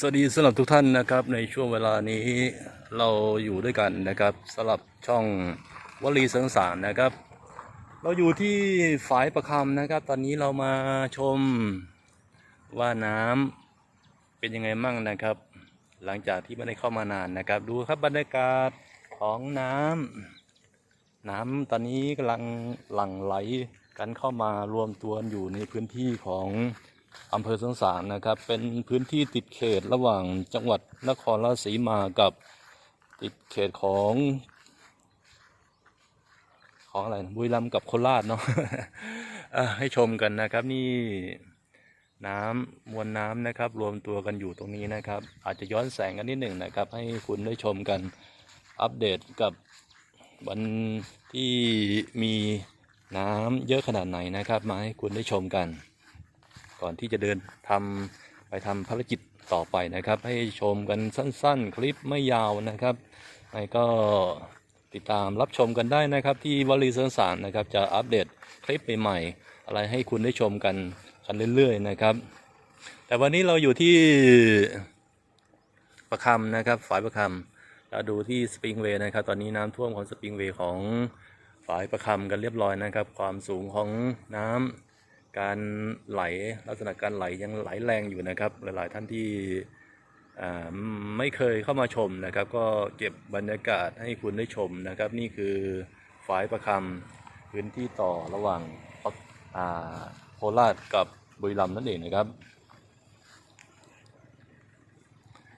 สวัสดีสำหรับทุกท่านนะครับ ในช่วงเวลานี้เราอยู่ด้วยกันนะครับสำหรับช่องวลีสริงสารนะครับ เราอยู่ที่ฝายประคำนะครับ ตอนนี้เรามาชมว่าน้ำเป็นยังไงมั่งนะครับ หลังจากที่ไม่ได้เข้ามานานนะครับ ดูครับบรรยากาศของน้ำน้ำตอนนี้กำลังหลั่งไหลกันเข้ามารวมตัวอยู่ในพื้นที่ของ อำเภอสังสารนะครับ เป็นพื้นที่ติดเขตระหว่างจังหวัดนครราชสีมากับติดเขตของ ของอะไรนะบุรีรัมย์กับโคราชเนาะะให้ชมกันนะครับนี่น้ำมวลน้ำนะครับ รวมตัวกันอยู่ตรงนี้นะครับ อาจจะย้อนแสงกันนิดหนึ่งนะครับ ให้คุณได้ชมกันอัปเดตกับวันที่มีน้ำเยอะขนาดไหนนะครับ มาให้คุณได้ชมกัน ก่อนที่จะเดินทำไปทำภารกิจต่อไปนะครับ ให้ชมกันสั้น ๆ คลิปไม่ยาวนะครับไงก็ติดตามรับชมกันได้นะครับ ที่วลีเสริงสารนะครับ จะอัปเดตคลิปใหม่ๆอะไรให้คุณได้ชมกันกันเรื่อยๆนะครับ แต่วันนี้เราอยู่ที่ประคำนะครับฝายประคำเราดูที่สปริงเวย์นะครับ ตอนนี้น้ำท่วมของสปริงเวย์ของฝายประคำกันเรียบร้อยนะครับ ความสูงของน้ำ การไหลลักษณะการไหลยังไหลแรงอยู่นะครับ หลาย ๆ ท่านที่ไม่เคยเข้ามาชมนะครับ ก็เก็บบรรยากาศให้คุณได้ชมนะครับ นี่คือฝายประคำพื้นที่ต่อระหว่างโคราชกับบุรีรัมย์นั่นเองนะครับ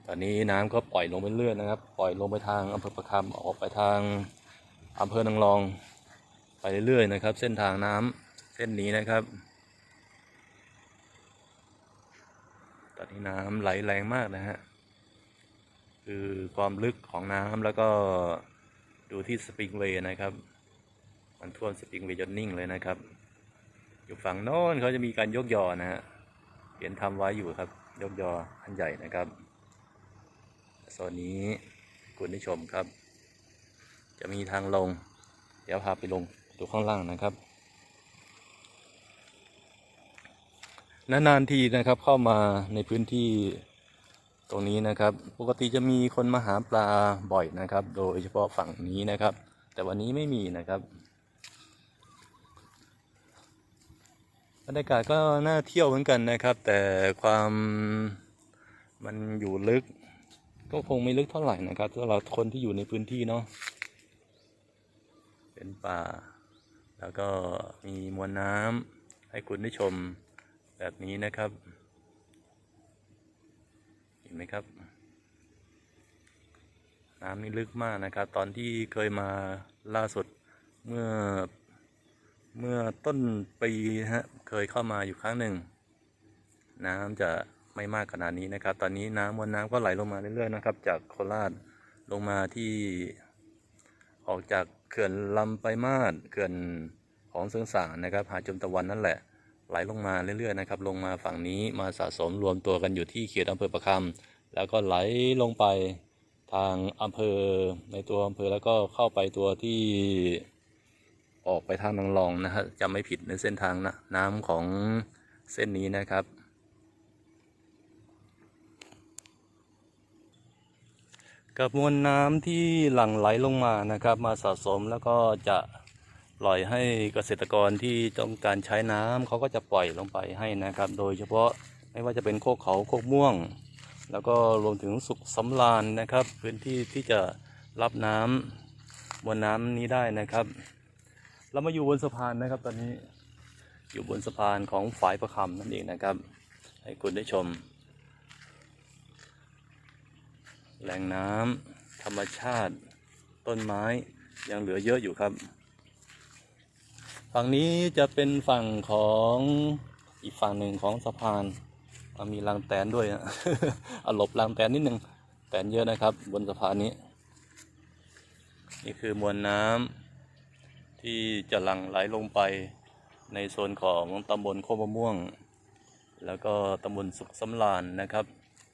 ตอนนี้น้ำก็ปล่อยลงไปเรื่อยนะครับ ปล่อยลงไปทางอำเภอประคำออกไปทางอำเภอนางรองไปเรื่อยๆนะครับ เส้นทางน้ำเส้นนี้นะครับ ตอนนี้น้ำไหลแรงมากนะฮะ คือความลึกของน้ำแล้วก็ดูที่สปริงเวย์นะครับ มันท่วมสปริงเวย์จนนิ่งเลยนะครับ อยู่ฝั่งโน้นเขาจะมีการยกยอนะฮะ เห็นทำไว้อยู่ครับ ยกยออันใหญ่นะครับโซนนี้คุณได้ชมครับ จะมีทางลง เดี๋ยวพาไปลงดูข้างล่างนะครับ นานๆทีนะครับเข้ามาในพื้นที่ตรงนี้นะครับ ปกติจะมีคนมาหาปลาบ่อยนะครับ โดยเฉพาะฝั่งนี้นะครับ แต่วันนี้ไม่มีนะครับบรรยากาศก็น่าเที่ยวเหมือนกันนะครับ แต่ความมันอยู่ลึก ก็คงไม่ลึกเท่าไหร่นะครับสำหรับคนที่อยู่ในพื้นที่เนาะเป็นป่า แล้วก็มีมวลน้ำให้คุณได้ชม แบบนี้นะครับ เห็นไหมครับ น้ำนี่ลึกมากนะครับ ตอนที่เคยมาล่าสุดเมื่อเมื่อต้นปีนะฮะเคยเข้ามาอยู่ครั้งหนึ่ง น้ำจะไม่มากขนาดนี้นะครับ ตอนนี้น้ำมวลน้ำก็ไหลลงมาเรื่อยๆนะครับ จากโคราชลงมาที่ออกจากเขื่อนลำไปมาศเขื่อนของเสืองสางนะครับ หาดจมตะวันนั่นแหละ ไหลลงมาเรื่อยๆนะครับ ลงมาฝั่งนี้มาสะสมรวมตัวกันอยู่ที่เขตอำเภอประคำแล้วก็ไหลลงไปทางอำเภอในตัวอำเภอแล้วก็เข้าไปตัวที่ออกไปทางนางรองนะฮะจำไม่ผิดในเส้นทางนะน้ำของเส้นนี้นะครับ กับมวลน้ำที่หลั่งไหลลงมานะครับ มาสะสมแล้วก็จะ ปล่อยให้เกษตรกรที่ต้องการใช้น้ำเขาก็จะปล่อยลงไปให้นะครับ โดยเฉพาะไม่ว่าจะเป็นโคกเขาโคกม่วง แล้วก็รวมถึงสุขสำราญนะครับ พื้นที่ที่จะรับน้ำมวลน้ำนี้ได้นะครับ เรามาอยู่บนสะพานนะครับ ตอนนี้อยู่บนสะพานของฝายประคำนั่นเองนะครับ ให้คุณได้ชม แหล่งน้ำธรรมชาติ ต้นไม้ยังเหลือเยอะอยู่ครับ ฝั่งนี้จะเป็นฝั่งของอีกฝั่งหนึ่งของสะพานมีรางแตนด้วยนะเอาหลบรางแตนนิดนึงแตนเยอะนะครับ บนสะพานนี้ นี่คือมวลน้ำที่จะหลั่งไหลลงไปในโซนของตำบลโคกมะม่วง แล้วก็ตำบลสุขสำราญนะครับ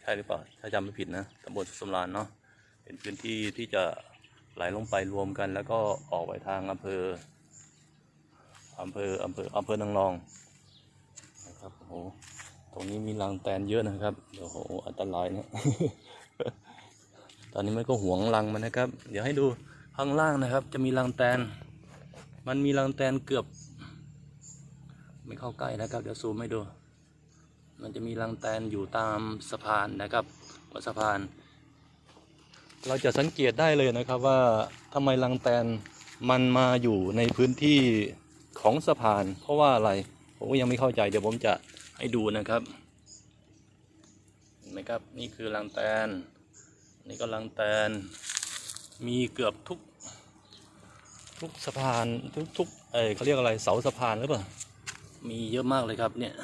ใช่หรือเปล่าถ้าจำไม่ผิดนะตำบลสุขสำราญเนาะเป็นพื้นที่ที่จะไหลลงไปรวมกัน แล้วก็ออกไปทางอำเภอ อำเภออำเภออำเภอนางรองนะครับโอ้โหตรงนี้มีรังแตนเยอะนะครับโอ้โหอันตรายนะตอนนี้มันก็หวงรังมันนะครับ เดี๋ยวให้ดูข้างล่างนะครับ จะมีรังแตน มันมีรังแตนเกือบ ไม่เข้าใกล้นะครับ เดี๋ยวซูมให้ดู มันจะมีรังแตนอยู่ตามสะพานนะครับบนสะพาน เราจะสังเกตได้เลยนะครับว่าทำไมรังแตนมันมาอยู่ในพื้นที่ ของสะพาน เพราะว่าอะไร ผมก็ยังไม่เข้าใจ เดี๋ยวผมจะให้ดูนะครับเห็นไหมครับ นี่คือรังแตน นี่ก็รังแตน มีเกือบทุก ทุกสะพานทุกทุกเออเขาเรียกอะไรเสาสะพานหรือเปล่า มีเยอะมากเลยครับเนี่ย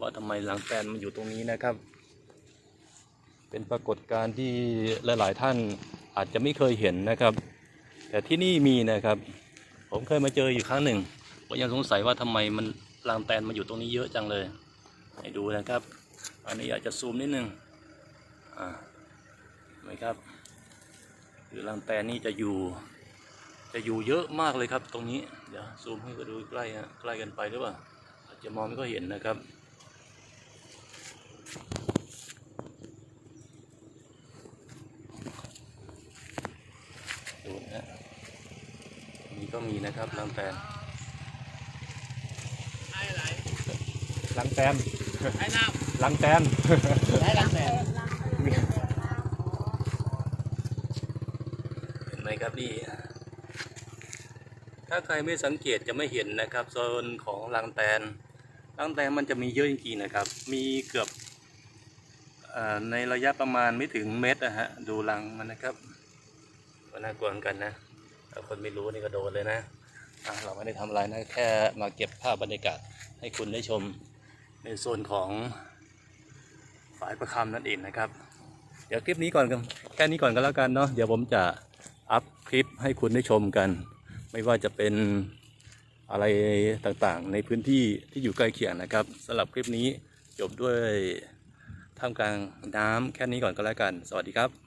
ว่าทำไมรังแตนมันอยู่ตรงนี้นะครับ เป็นปรากฏการณ์ที่หลาย ๆ ท่านอาจจะไม่เคยเห็นนะครับ แต่ที่นี่มีนะครับ ผมเคยมาเจออยู่ครั้งหนึ่ง ผมยังสงสัยว่าทำไมมันรังแตนมาอยู่ตรงนี้เยอะจังเลย ให้ดูนะครับ อันนี้อยากจะซูมนิดนึงอ่าเห็นไหมครับคือรังแตนนี่จะอยู่ จะอยู่เยอะมากเลยครับ ตรงนี้เดี๋ยวซูมให้ก็ดูใกล้ฮะใกล้กันไปหรือเปล่าอาจจะมองไม่ค่อยเห็นนะครับดูนะฮะนี่ก็มีนะครับรังแตน ลังแตนไอ้น้ลังแตนำได้ลังแสนเห็นไหมครับนี่ ถ้าใครไม่สังเกตจะไม่เห็นนะครับโซนของรังแตนรังแตนมันจะมีเยอะจริงๆนะครับ มีเกือบเออในระยะประมาณไม่ถึงเมตรนะฮะ ดูรังมันนะครับก็น่ากลัวเหมือนกันนะถ้าคนไม่รู้นี่ก็โดนเลยนะอะ เราไม่ได้ทำอะไรนะแค่มาเก็บภาพบรรยากาศให้คุณได้ชมในโซนของฝายประคำนั่นเองนะครับ เดี๋ยวคลิปนี้ก่อนกันแค่นี้ก่อนก็แล้วกันเนาะเดี๋ยวผมจะอัพคลิปให้คุณได้ชมกัน ไม่ว่าจะเป็นอะไรต่างๆ ในพื้นที่ที่อยู่ใกล้เคียงนะครับสำหรับคลิปนี้จบด้วยท่ามกลางน้ำแค่นี้ก่อนก็แล้วกัน สวัสดีครับ